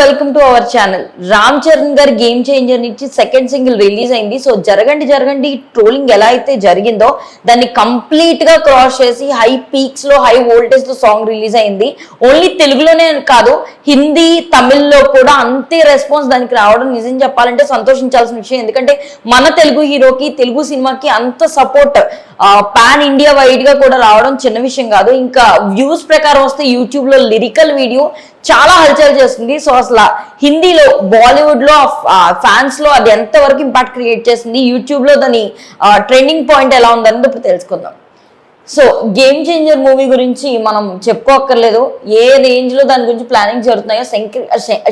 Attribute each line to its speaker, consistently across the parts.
Speaker 1: Welcome to our channel Ram Charan గారి game changer నుంచి second single release అయింది. So జరగండి జరగండి ట్రోలింగ్ ఎలా అయితే జరిగిందో దాన్ని కంప్లీట్గా క్రాస్ చేసి హై పీక్స్లో హై వోల్టేజ్లో సాంగ్ రిలీజ్ అయింది. ఓన్లీ తెలుగులోనే కాదు హిందీ తమిళ్ళో కూడా అంతే రెస్పాన్స్ దానికి రావడం నిజం చెప్పాలంటే సంతోషించాల్సిన విషయం. ఎందుకంటే మన తెలుగు హీరోకి తెలుగు సినిమాకి అంత సపోర్ట్ పాన్ ఇండియా వైడ్గా కూడా రావడం చిన్న విషయం కాదు. ఇంకా వ్యూస్ ప్రకారం వస్తే యూట్యూబ్లో లిరికల్ వీడియో చాలా హల్చల్ చేస్తుంది. సో అసలు హిందీలో బాలీవుడ్లో ఫ్యాన్స్లో అది ఎంతవరకు ఇంపాక్ట్ క్రియేట్ చేసింది? యూట్యూబ్లో దాని ట్రెండింగ్ పాయింట్ ఎలా ఉందని ఇప్పుడు తెలుసుకుందాం. సో గేమ్ చేంజర్ మూవీ గురించి మనం చెప్పుకోక్కర్లేదు. ఏ రేంజ్లో దాని గురించి ప్లానింగ్ జరుగుతున్నాయో శంకర్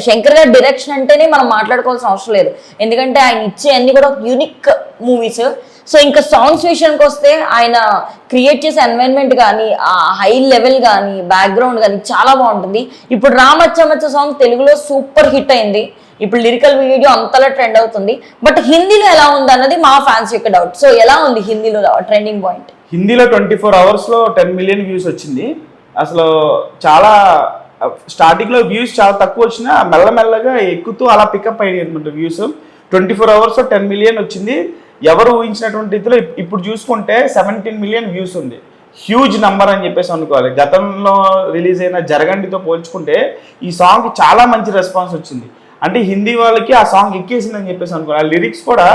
Speaker 1: శంకర్ గారి డైరెక్షన్ అంటేనే మనం మాట్లాడుకోవాల్సిన అవసరం లేదు. ఎందుకంటే ఆయన ఇచ్చే అన్ని కూడా యూనిక్ మూవీస్ సో ఇంకా సాంగ్స్ విషయానికి వస్తే ఆయన క్రియేట్ చేసే ఎన్వైరన్మెంట్ కానీ ఆ హై లెవెల్ కానీ బ్యాక్గ్రౌండ్ కానీ చాలా బాగుంటుంది. ఇప్పుడు రామచ్చమచ్చ సాంగ్ తెలుగులో సూపర్ హిట్ అయింది. ఇప్పుడు లిరికల్ వీడియో అంతలా ట్రెండ్ అవుతుంది. బట్ హిందీలో ఎలా ఉంది అన్నది మా ఫ్యాన్స్ యొక్క డౌట్ సో ఎలా ఉంది హిందీలో ట్రెండింగ్ పాయింట్
Speaker 2: హిందీలో ట్వంటీ ఫోర్ అవర్స్లో టెన్ మిలియన్ వ్యూస్ వచ్చింది. అసలు చాలా స్టార్టింగ్లో వ్యూస్ చాలా తక్కువ వచ్చినా మెల్లమెల్లగా ఎక్కుతూ అలా పికప్ అయినాయి అనమాట వ్యూస్. ట్వంటీ ఫోర్ అవర్స్లో టెన్ మిలియన్ వచ్చింది. ఎవరు ఊహించినటువంటి రీతిలో ఇప్పుడు చూసుకుంటే సెవెంటీన్ మిలియన్ వ్యూస్ ఉంది. హ్యూజ్ నంబర్ అని చెప్పేసి అనుకోవాలి. గతంలో రిలీజ్ అయిన జరగండితో పోల్చుకుంటే ఈ సాంగ్కి చాలా మంచి రెస్పాన్స్ వచ్చింది. అంటే హిందీ వాళ్ళకి ఆ సాంగ్ ఎక్కేసిందని చెప్పేసి అనుకోవాలి. ఆ లిరిక్స్ కూడా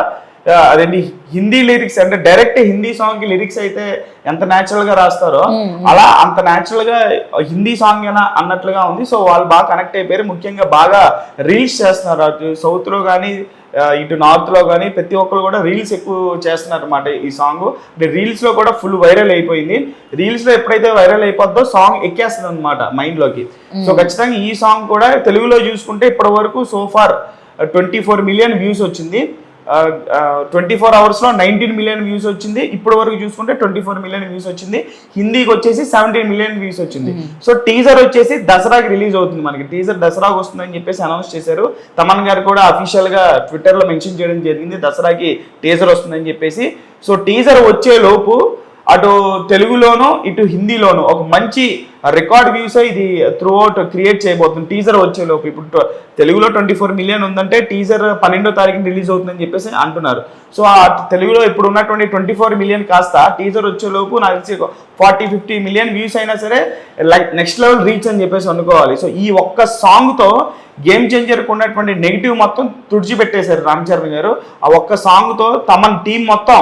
Speaker 2: అదేంటి? హిందీ లిరిక్స్ అంటే డైరెక్ట్ హిందీ సాంగ్కి లిరిక్స్ అయితే ఎంత న్యాచురల్గా రాస్తారో అలా అంత న్యాచురల్గా హిందీ సాంగ్ అయినా అన్నట్లుగా ఉంది. సో వాళ్ళు బాగా కనెక్ట్ అయిపోయారు. ముఖ్యంగా బాగా రీల్స్ చేస్తున్నారు. అటు సౌత్లో కానీ ఇటు నార్త్లో కానీ ప్రతి ఒక్కరు కూడా రీల్స్ ఎక్కువ చేస్తున్నారు అనమాట ఈ సాంగ్ రీల్స్లో కూడా ఫుల్ వైరల్ అయిపోయింది. రీల్స్లో ఎప్పుడైతే వైరల్ అయిపోద్దో సాంగ్ ఎక్కేస్తుంది అనమాట మైండ్లోకి. సో ఖచ్చితంగా ఈ సాంగ్ కూడా తెలుగులో చూసుకుంటే ఇప్పటి వరకు so far twenty four million views వచ్చింది. ట్వంటీ ఫోర్ అవర్స్లో నైన్టీన్ మిలియన్ వ్యూస్ వచ్చింది. ఇప్పటి వరకు చూసుకుంటే ట్వంటీ ఫోర్ మిలియన్ వ్యూస్ వచ్చింది. హిందీకి వచ్చేసి సెవెంటీన్ మిలియన్ వ్యూస్ వచ్చింది. సో టీజర్ వచ్చేసి దసరాకి రిలీజ్ అవుతుంది మనకి. టీజర్ దసరాకి వస్తుందని చెప్పేసి అనౌన్స్ చేశారు. తమన్ గారు కూడా అఫీషియల్గా ట్విట్టర్లో మెన్షన్ చేయడం జరిగింది. దసరాకి టీజర్ వస్తుందని చెప్పేసి. సో టీజర్ వచ్చే లోపు అటు తెలుగులోను ఇటు హిందీలోను ఒక మంచి రికార్డ్ వ్యూస్ ఇది త్రూ అవుట్ క్రియేట్ చేయబోతుంది. టీజర్ వచ్చేలోపు ఇప్పుడు తెలుగులో ట్వంటీ ఫోర్ మిలియన్ ఉందంటే టీజర్ పన్నెండో తారీఖున రిలీజ్ అవుతుందని చెప్పేసి అంటున్నారు. సో ఆ తెలుగులో ఇప్పుడు ఉన్నటువంటి ట్వంటీ ఫోర్ మిలియన్ కాస్త టీజర్ వచ్చేలోపు నాకు తెలిసి ఫార్టీ ఫిఫ్టీ మిలియన్ వ్యూస్ అయినా సరే లైక్ నెక్స్ట్ లెవెల్ రీచ్ అని చెప్పేసి అనుకోవాలి. సో ఈ ఒక్క సాంగ్తో గేమ్ చేంజర్కి ఉన్నటువంటి నెగిటివ్ మొత్తం తుడిచిపెట్టేశారు రామ్ చరణ్ గారు. ఆ ఒక్క సాంగ్తో తమన్ టీం మొత్తం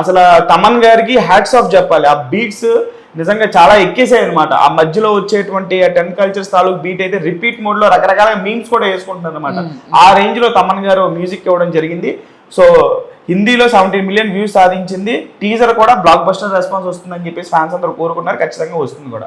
Speaker 2: అసలు తమన్ గారికి హ్యాట్స్ ఆఫ్ చెప్పాలి. ఆ బీట్స్ నిజంగా చాలా ఎక్కేసాయి అనమాట ఆ మధ్యలో వచ్చేటువంటి ఆ టెన్ కల్చర్స్ తాలూకు బీట్ అయితే రిపీట్ మోడ్లో రకరకాల మీమ్స్ కూడా వేసుకుంటున్నారు అనమాట ఆ రేంజ్లో తమన్ గారు మ్యూజిక్ ఇవ్వడం జరిగింది. సో హిందీలో సెవెంటీన్ మిలియన్ వ్యూస్ సాధించింది. టీజర్ కూడా బ్లాక్ బస్టర్ రెస్పాన్స్ వస్తుందని చెప్పేసి ఫ్యాన్స్ అందరూ కోరుకున్నారు. ఖచ్చితంగా వస్తుంది కూడా.